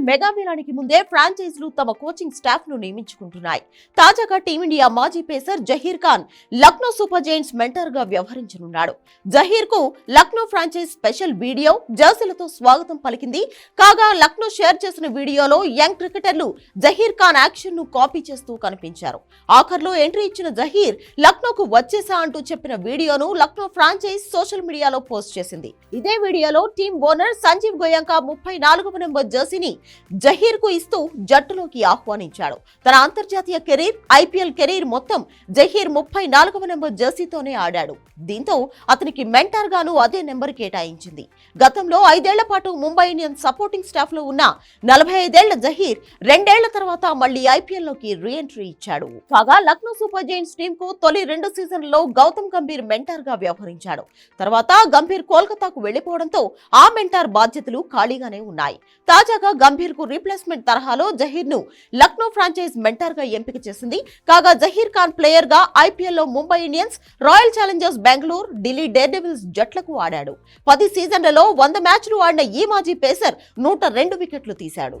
IPL mega వేలానికి ముందే ఫ్రాంచైజీలు తమ coaching స్టాఫ్ను నియమించుకుంటున్నాయి. తాజాగా టీమిండియా మాజీ pacer Zaheer Khan Lucknow Super Giants మెంటర్గా వ్యవహరించనున్నాడు. జహీర్కు లక్నో ఫ్రాంచైజ్ స్పెషల్ వీడియో జర్సీలతో స్వాగతం పలికింది. కాగా లక్నో షేర్ చేసిన వీడియోలో యంగ్ క్రికెటర్లు జహీర్ ఖాన్ యాక్షన్ను కాపీ చేస్తూ కనిపించారు. ఆఖర్లో ఎంట్రీ ఇచ్చిన జహీర్ లక్నోకు వచ్చేసా అంటూ చెప్పిన వీడియోను లక్నో ఫ్రాంచైజ్ సోషల్ మీడియాలో పోస్ట్ చేసింది. ఇదే వీడియోలో టీం ఓనర్ సంజీవ్ గోయంకా ముప్పై నాలుగవ నెంబర్ జర్సీని జహీర్కు ఇస్తూ జట్టులోకి ఆహ్వానించాడు. తన అంతర్జాతీయ కెరీర్ ఐపీఎల్ కెరీర్ మొత్తం జహీర్ ముప్పై నాలుగవ నెంబర్ జెర్సీతోనే ఆడాడు. దీంతో అతనికి మెంటర్ గాను అదే నెంబర్ కేటాయించింది. గతంలో ఐదేళ్ళ పాటు ముంబై ఇండియన్స్ సపోర్టింగ్ స్టాఫ్లో ఉన్న నలభై ఐదేళ్ళ జహీర్ రెండేళ్ళ తర్వాత మళ్ళీ ఐపీఎల్లోకి రీ ఎంట్రీ ఇచ్చాడు. కాగా లక్నో సూపర్ జైంట్స్ టీమ్కు తొలి రెండు సీజన్లలో గౌతమ్ గంభీర్ మెంటర్గా వ్యవహరించాడు. తర్వాత గంభీర్ కోల్కతాకు వెళ్ళిపోవడంతో ఆ మెంటార్ బాధ్యతలు ఖాళీగానే ఉన్నాయి. తాజాగా గంభీర్ కు రీప్లేస్మెంట్ తరహాలో జహీర్ను లక్నో ఫ్రాంచైజ్ మెంటర్గా ఎంపిక చేసింది. కాగా జహీర్ ఖాన్ ప్లేయర్గా ఐపీఎల్లో Mumbai Indians Royal Challengers Bengaluru Delhi Daredevils జట్లకు ఆడాడు. పది సీజన్లలో వంద మ్యాచ్లు ఆడిన ఈ మాజీ పేసర్ నూట రెండు వికెట్లు తీశాడు.